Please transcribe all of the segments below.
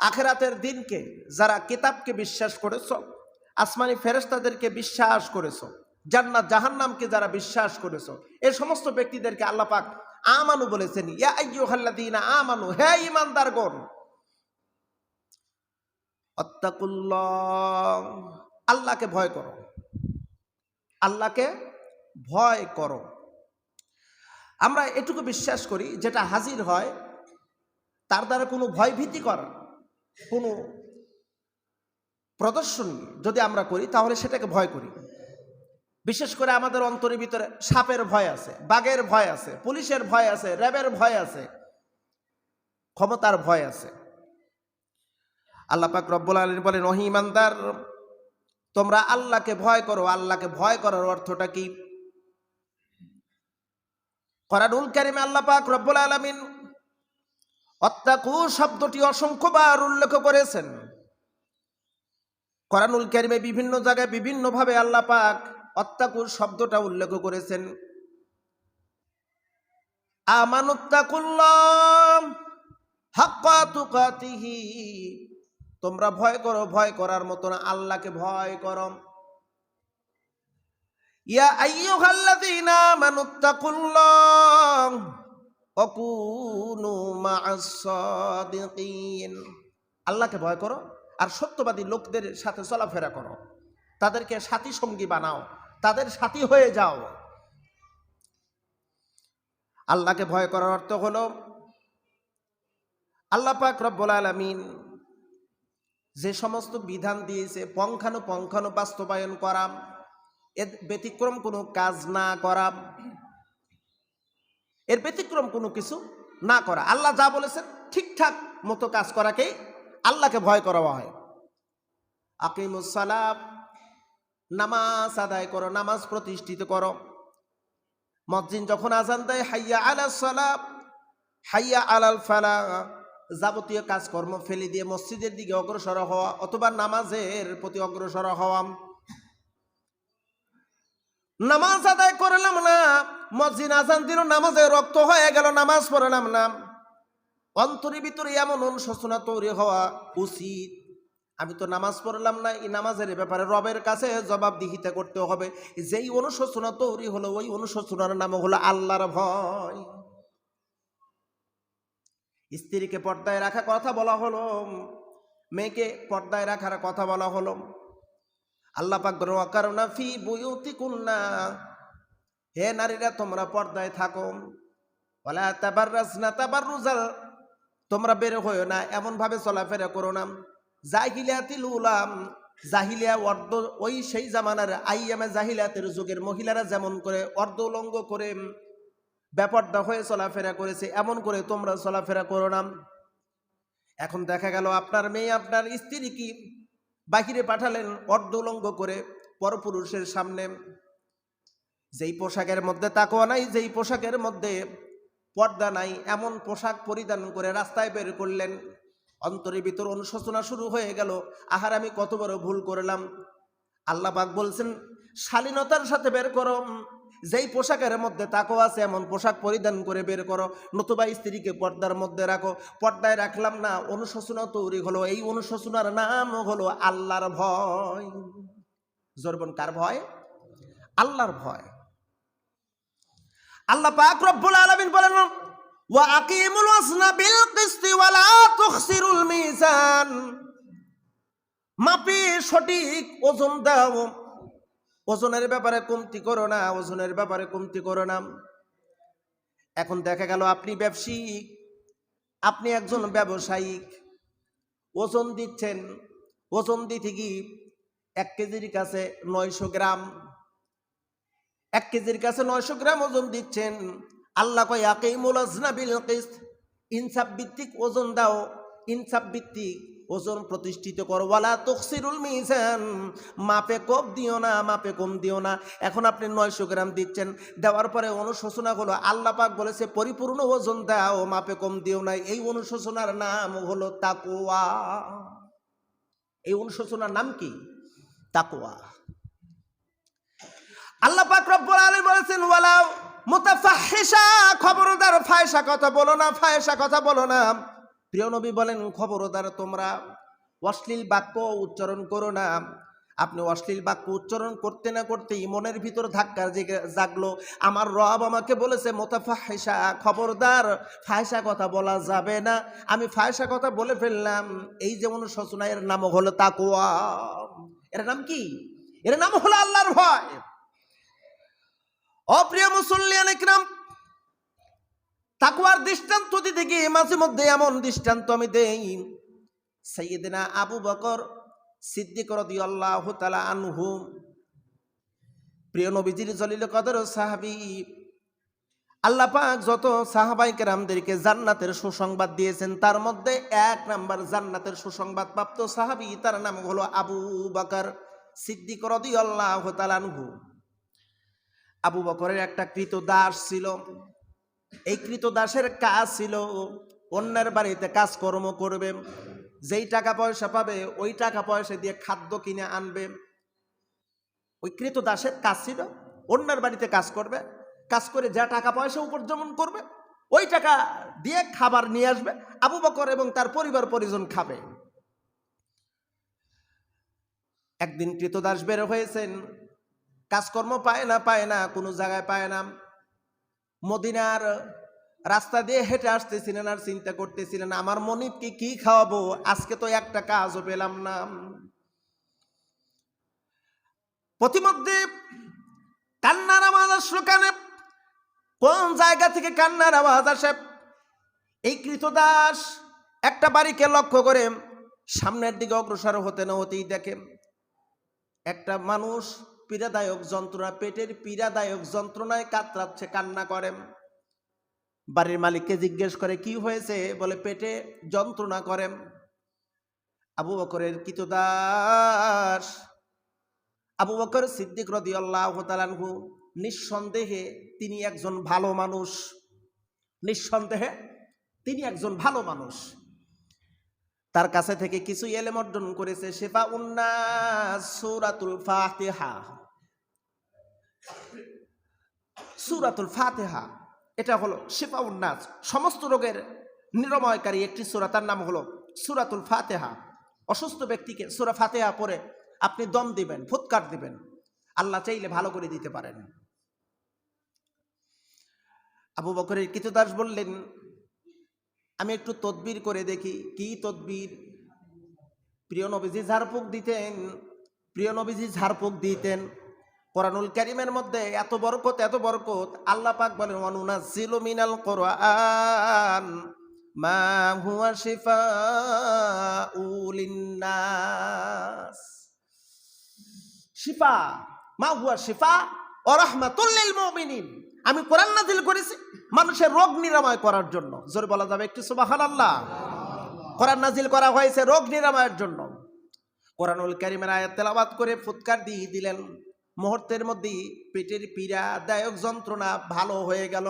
আখেরাতের দিনকে যারা কিতাবকে বিশ্বাস করেছ, আসমানি ফেরেস্তাদেরকে বিশ্বাস করেছ, জান্নাত, জাহান্নামকে যারা বিশ্বাস করেছ এই সমস্ত ব্যক্তিদেরকে আল্লাহ পাক আমানু বলেছেন, ইয়া আমানু, হে ঈমানদারগণ আত্তাকুল্লাহ আল্লাহকে ভয় করো, আল্লাহকে ভয় করো। আমরা এটুকু বিশ্বাস করি, যেটা হাজির হয়, তার দ্বারা কোনো ভয়ভীতিকর কোনো প্রদর্শনী যদি আমরা করি, তাহলে সেটাকে ভয় করি। বিশেষ করে আমাদের অন্তরের ভিতরে সাপের ভয় আছে, বাঘের ভয় আছে, পুলিশের ভয় আছে, র্যাবের ভয় আছে, ক্ষমতার ভয় আছে। আল্লাহ পাক রব্বুল আলম বলেন রহিমানদার তোমরা আল্লাহকে ভয় করো। আল্লাহকে ভয় করার অর্থটা কি? করানুল কারিমে আল্লাহ পাক রব্বুল আলমিন অত্যাকু শব্দটি অসংখ্যবার উল্লেখ করেছেন। কোরআনুল কারিমে বিভিন্ন জায়গায় বিভিন্নভাবে আল্লাহ পাক অত্যাকুর শব্দটা উল্লেখ করেছেন। আমানুত্তাকুল্লাহ হাক্কা তোমরা ভয় করো, ভয় করার মতন আল্লাহকে ভয় করো। ইয়া আইয়ুহাল্লাযীনা আমানুত্তাকুল্লাহ আল্লাহকে ভয় করো আর সত্যবাদী লোকদের সাথে চলাফেরা করো। তাদেরকে সাথী সঙ্গী বানাও, তাদের সাথী হয়ে যাও। আল্লাহকে ভয় করার অর্থ হলো, আল্লাহ পাক রব্বুল আলামিন যে সমস্ত বিধান দিয়েছে পঙ্খানু পঙ্খানু বাস্তবায়ন করাম এর ব্যতিক্রম কোনো কাজ না করাম এর ব্যতিক্রম কোনো কিছু না করা। আল্লাহ যা বলেছেন ঠিকঠাক মতো কাজ করাকেই আল্লাহকে ভয় করা হয়। আকিমুসালাম নামাজ আদায় করো, নামাজ প্রতিষ্ঠিত করো। মসজিদ যখন আজান দেয়, হাইয়া আলাল সালাম হাইয়া আলাল ফালা যাবতীয় কাজকর্ম ফেলে দিয়ে মসজিদের দিকে অগ্রসর হওয়া অথবা নামাজের প্রতি অগ্রসর হওয়া। নামাজ আদায় করলাম না, মসজিদ আজান দিল, নামাজে রক্ত হয়ে গেল, নামাজ পড়লাম না। অন্তরের ভিতরে এমন অনুশোচনা তৈরি হওয়া উচিত। আমি তো নামাজ পড়লাম না, এই নামাজের ব্যাপারে রবের কাছে জবাবদিহিতা করতে হবে। যেই অনুশোচনা তৈরি হলো, ওই অনুশোচনার নাম হলো আল্লাহর ভয়। স্ত্রীকে পর্দায় রাখা কথা বলা হলো, মেয়েকে পর্দায় রাখার কথা বলা হলো। আল্লাহ পাক কারণ ফি বুয়ুতি কুন্না হে নারীরা, তোমরা পর্দায় থাকো। বলা তাবার রাজনা তাবার রুজাল তোমরা বের হইও না এমন ভাবে চলাফেরা করো না। জাহিলিয়াতিল উলাম। জাহিলিয়া অর্ধ, ওই সেই জামানার আইয়ামে জাহিলিয়াতের যুগের মহিলারা যেমন করে অর্ধ উলঙ্গ করে ব্যাপারটা হয়ে চলাফেরা করেছে, এমন করে তোমরা চলাফেরা করো না। এখন দেখা গেল, আপনার মেয়ে, আপনার স্ত্রী কি বাহিরে পাঠালেন অর্ধ উলঙ্গ করে পরপুরুষের সামনে। যেই পোশাকের মধ্যে তাকোয়া নাই, যেই পোশাকের মধ্যে পর্দা নাই, এমন পোশাক পরিধান করে রাস্তায় বের করলেন। অন্তরের ভিতর অনুশোচনা শুরু হয়ে গেল। আহার, আমি কত বড় ভুল করলাম। আল্লাহ পাক বলছেন, শালীনতার সাথে বের করো। যেই পোশাকের মধ্যে তাকো আছে, এমন পোশাক পরিধান করে বের করো। নতুবা স্ত্রীকে পর্দার মধ্যে রাখো। পর্দায় রাখলাম না, অনুশোচনা তৈরি হলো। এই অনুশোচনার নাম হলো আল্লাহর ভয়। জরবন, কার ভয়? আল্লাহর ভয়। আল্লাহ পাক রব্বুল আলামিন বলেন, ওয়া আকিমুল ওয়াজনা বিল কিসতি ওয়া লা তুখসিরুল মিজান। মাপি সঠিক ওজন দাও। ওজনের ব্যাপারে কমতি করো না, ওজনের ব্যাপারে কমতি করো না। এখন দেখা গেল আপনি ব্যবসায়িক, আপনি একজন ব্যবসায়িক। ওজন দিচ্ছেন, ওজন দিতে কি এক কেজির কাছে নয়শো গ্রাম, এক কেজির কাছে নয়শো গ্রাম ওজন দিচ্ছেন। আল্লাহ কয়, আকিমুল আজনা বিল ইনসাফ ভিত্তিক ওজন দাও, ইনসাফ ভিত্তিক। ওজন প্রতিষ্ঠিত করো। ওয়ালা তকসিরুল মিজান। মাপে কম দিও না, মাপে কম দিও না। এখন আপনি নয়শো গ্রাম দিচ্ছেন। দেওয়ার পরে অনুশোচনা হলো, আল্লাহ পাক বলেছে, পরিপূর্ণ ওজন দাও, মাপে কম দিও না। এই অনুশোচনার নাম হলো তাকুয়া এই অনুশোচনার নাম কি? তাকুয়া আল্লাহ পাক রব্বুল আলামিন বলেছেন, ওয়ালাউ মুতাফাহিশা, খবরদার ফায়সা কথা বলো না ফায়সা কথা বলো না। প্রিয় নবী বলেন, খবরদার তোমরা, অশ্লীল বাক্য উচ্চারণ করো না। আপনি অশ্লীল বাক্য উচ্চারণ করতে না করতেই মনের ভিতর ধাক্কা জেগে জাগলো। আমার রব আমাকে বলেছে মোতাফাহিসা খবরদার ফায়সা কথা বলা যাবে না। আমি ফায়সা কথা বলে ফেললাম। এই যে অনুশোচনা, এর নাম হলো তাকুয়া এর নাম কি? এর নাম হলো আল্লাহর ভয়। অপ্রিয় মুসল্লিয়ান একরাম তাকুয়ার দৃষ্টান্ত দিতে গিয়ে মাঝে মধ্যে এমন দৃষ্টান্ত আমি দেই। সৈয়দিনা আবু বকর সিদ্দিক আল্লাহ তালা আনহু, প্রিয় নবীজির জলিল কদর সাহাবি, আল্লাহ পাক যত সাহাবাই কেরামদেরকে জান্নাতের সুসংবাদ দিয়েছেন, তার মধ্যে এক নাম্বার জান্নাতের সুসংবাদ প্রাপ্ত সাহাবি, তার নাম হলো আবু বকর সিদ্দিক আল্লাহ তালানহু আবু বকরের একটা কৃত দাস ছিল। এই কৃত দাসের কাজ ছিল অন্যের বাড়িতে কাজকর্ম করবে, যেই টাকা পয়সা পাবে ওই টাকা পয়সা দিয়ে খাদ্য কিনে আনবে। ওই কৃত দাসের কাজ ছিল অন্যের বাড়িতে কাজ করবে, কাজ করে যা টাকা পয়সা উপার্জন করবে, ওই টাকা দিয়ে খাবার নিয়ে আসবে, আবু বকর এবং তার পরিবার পরিজন খাবে। একদিন কৃতদাস বের হয়েছেন, কাজকর্ম পায় না পায় না, কোনো জায়গায় পায় না। মদিনার রাস্তা দিয়ে হেঁটে আসতেছিলেন আর চিন্তা করতেছিলেন, আমার মনিবকে কি খাওয়াবো? আজকে তো একটা কাজও পেলাম না। প্রতিমধ্যে কান্নার আওয়াজ আসলো কানে। কোন জায়গা থেকে কান্নার আওয়াজ আসে? এই কৃতদাস একটা বাড়িকে লক্ষ্য করে সামনের দিকে অগ্রসর হতে না হতেই দেখে, একটা মানুষ পীড়াদায়ক যন্ত্রণা, পেটের পীড়াদায়ক যন্ত্রণায় কাতরাচ্ছে, কান্না করে। বাড়ির মালিককে জিজ্ঞেস করে, কি হয়েছে? বলে, পেটে যন্ত্রণা করে। আবু বকরের কিতদাস, আবু বকর সিদ্দিক রদি আল্লাহ তালানহু নিঃসন্দেহে তিনি একজন ভালো মানুষ। নিঃসন্দেহে তিনি একজন ভালো মানুষ। তার কাছে থেকে কিছু এলেম অর্জন করেছে শেফা উন্নাস সুরাতুল ফাতেহা। সুরাতুল ফাতেহা, এটা হলো শেফা উন্নাস। সমস্ত রোগের নিরময়কারী একটি সুরা, তার নাম হলো সুরাতুল ফাতেহা। অসুস্থ ব্যক্তিকে সুরা ফাতেহা পরে আপনি দম দিবেন, ফুৎকার দিবেন। আল্লাহ চাইলে ভালো করে দিতে পারেন। আবু বকরের কিতদাস বললেন আমি একটু তদবির করে দেখি। কি তদবির? প্রিয় নবীজি ঝাড়ফুঁক দিতেন, প্রিয় নবীজি ঝাড়ফুঁক দিতেন। কোরআনুল কারিমের মধ্যে এত বরকত এত বরকত, আল্লাহ পাক বলেন অনুনা মিনাল কোরআন, মা হুয়া শিফাউল লিন্নাস। শিফা, মা হুয়া শিফা ও মুমিনিন। আমি কোরআন করেছি। মানুষের রোগ নিরাময় করার জন্য। জোরে বলা যাবে একটু সুবাহান আল্লাহ কোরআন নাজিল করা হয়েছে রোগ নিরাময়ের জন্য। কোরআনুল কারিমের আয়াত তেলাওয়াত করে ফুৎকার দিয়ে দিলেন। মুহূর্তের মধ্যেই পেটের পীড়া দায়ক যন্ত্রণা ভালো হয়ে গেল।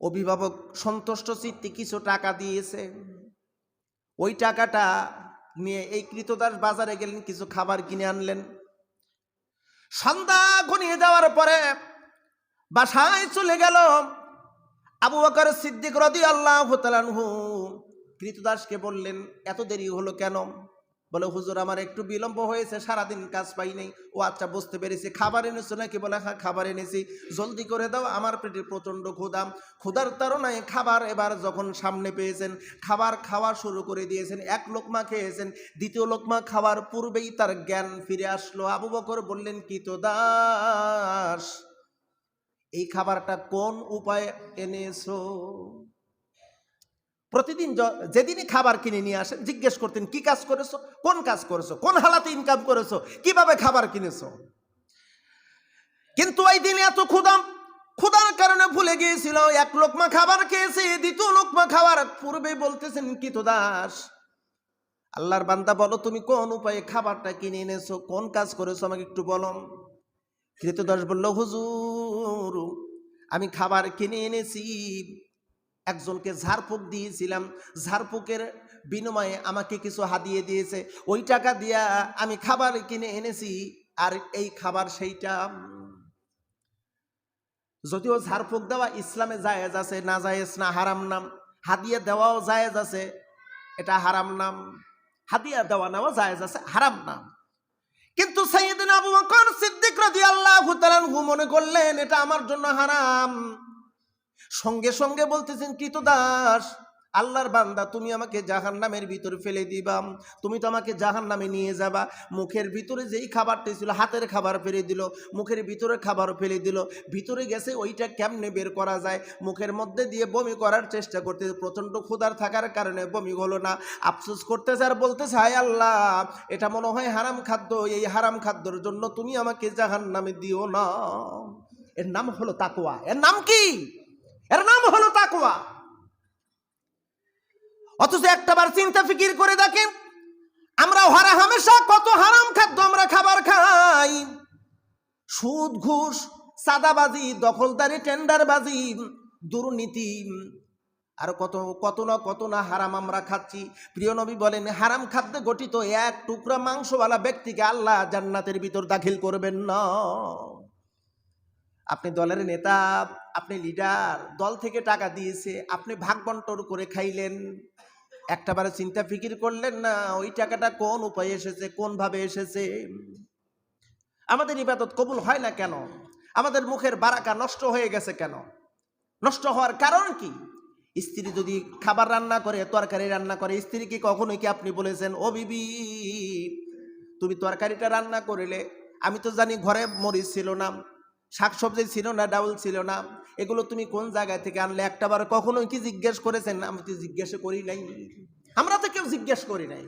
অভিভাবক সন্তুষ্ট চিত্তে কিছু টাকা দিয়েছে। ওই টাকাটা নিয়ে এই কৃতদাস বাজারে গেলেন, কিছু খাবার কিনে আনলেন। সন্ধ্যা ঘনিয়ে যাওয়ার পরে বাসায় চলে গেল। আবু বকর সিদ্দিক রদি আল্লাহ তালানহু কৃতদাসকে বললেন, এত দেরি হলো কেন? বলে, হুজুর, আমার একটু বিলম্ব হয়েছে, সারাদিন কাজ পাই নাই। ও আচ্ছা বুঝতে পেরেছি। খাবার এনেছো নাকি? বলে হ্যাঁ খাবার এনেছি। জলদি করে দাও, আমার পেটে প্রচণ্ড ক্ষুদাম ক্ষুধার তারণায় খাবার এবার যখন সামনে পেয়েছেন, খাবার খাওয়া শুরু করে দিয়েছেন, এক লোকমা খেয়েছেন, দ্বিতীয় লোকমা খাওয়ার পূর্বেই তার জ্ঞান ফিরে আসলো। আবু বকর বললেন কি তো দাস এই খাবারটা কোন উপায়ে এনেছো? প্রতিদিন যেদিনই খাবার কিনে নিয়ে আসেন জিজ্ঞেস করতেন, কি কাজ করেছ? কোন কাজ করেছ? কোন হালাতে ইনকাম করেছ? কীভাবে খাবার কিনেছো? কিন্তু ওই দিনে এত ক্ষুদাম ক্ষুধার কারণে ভুলে গিয়েছিল। এক লোকমা খাবার খেয়েছে, দ্বিতীয় লোকমা খাবার পূর্বে বলতেছেন কৃত দাস? আল্লাহর বান্দা বলো, তুমি কোন উপায়ে খাবারটা কিনে এনেছো? কোন কাজ করেছ? আমাকে একটু বলো। কৃতদাস বলল, হুজুর আমি খাবার কিনে এনেছি। একজনকে ঝাড়ফুঁক দিয়েছিলাম। ঝাড়ফুঁকের বিনিময়ে আমাকে কিছু হাদিয়ে দিয়েছে। ওই টাকা দিয়া আমি খাবার কিনে এনেছি আর এই খাবার সেইটা যদিও ঝাড়ফুঁক দেওয়া ইসলামে জায়েজ আছে, না জায়েজ না হারাম নাম, হাদিয়া দেওয়াও জায়েজ আছে, এটা হারাম নাম, হাদিয়া দেওয়া নেওয়া জায়েজ আছে, হারাম নাম। কিন্তু সাইয়েদিন আবু বকর সিদ্দিক রাদিয়াল্লাহু তাআলা মনে করলেন, এটা আমার জন্য হারাম। সঙ্গে সঙ্গে বলতেছেন কৃতদাস আল্লাহর বান্দা, তুমি আমাকে জাহান নামের ভিতরে ফেলে দিবা। তুমি তো আমাকে জাহান নামে নিয়ে যাবা। মুখের ভিতরে যেই খাবারটা ছিল, হাতের খাবার ফেলে দিল। মুখের ভিতরে খাবার ফেলে দিল। ভিতরে গেছে ওইটা কেমনে বের করা যায়? মুখের মধ্যে দিয়ে বমি করার চেষ্টা করতে প্রচণ্ড ক্ষুধার থাকার কারণে বমি হলো না। আফসোস করতেছে আর বলতেছে, হায় আল্লাহ, এটা মনে হয় হারাম খাদ্য। এই হারাম খাদ্যর জন্য তুমি আমাকে জাহান নামে দিও না। এর নাম হলো তাকুয়া এর নাম কি? এর নাম হলো তাকুয়া অথচ একটাবার চিন্তা ফিকির করে দেখেন আমরা হারা হামেশা কত হারাম খাদ্য আমরা খাবার খাই। সুদ, ঘুষ, সাদাবাজি, দখলদারি, টেন্ডারবাজি, দুর্নীতি, আর কত কত না কত না হারাম আমরা খাচ্ছি। প্রিয় নবী বলেন, হারাম খাদ্যে গঠিত এক টুকরা মাংসওয়ালা ব্যক্তিকে আল্লাহ জান্নাতের ভিতর দাখিল করবেন না। আপনি দলের নেতা, আপনি লিডার, দল থেকে টাকা দিয়েছে, আপনি ভাগ বন্টন করে খাইলেন একটাবারে চিন্তা ফিকির করলেন, না, ওই টাকাটা কোন উপায়ে এসেছে, কোন ভাবে এসেছে? আমাদের ইবাদত কবুল হয় না কেন? আমাদের মুখের বারাকা নষ্ট হয়ে গেছে কেন? নষ্ট হওয়ার কারণ কি? স্ত্রী যদি খাবার রান্না করে, তরকারি রান্না করে স্ত্রীকে কখনোই কি আপনি বলেছেন, ও বিবি, তুমি তরকারিটা রান্না করিলে, আমি তো জানি ঘরে মরিচ ছিল না। শাকসবজি ছিল না, ডাউল ছিল না। এগুলো তুমি কোন জায়গায় থেকে আনলে? একটাবার কখনোই কি জিজ্ঞেস করেছেন? আমি তো জিজ্ঞেস করি নাই। আমরা তো কেউ জিজ্ঞেস করি নাই।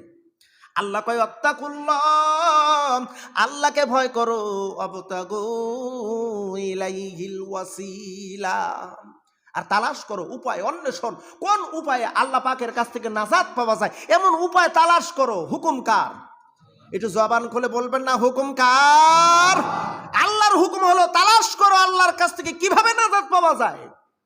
আল্লাহ কয়, অত্তাকুল্লাহ। আল্লাহকে ভয় করো, অবতাগো ইলাইহিল ওয়াসিলা। আর তালাশ করো, উপায় অন্বেষণ। কোন উপায়ে আল্লাহ পাকের কাছ থেকে নাজাত পাওয়া যায়? এমন উপায় তালাশ করো, হুকুম কার? একটু জবান খুলে বলবেন না, হুকুম কার? আল্লাহর হুকুম হলো তালাশ করো আল্লাহর কাছ থেকে কীভাবে নাজাদ পাওয়া যায়?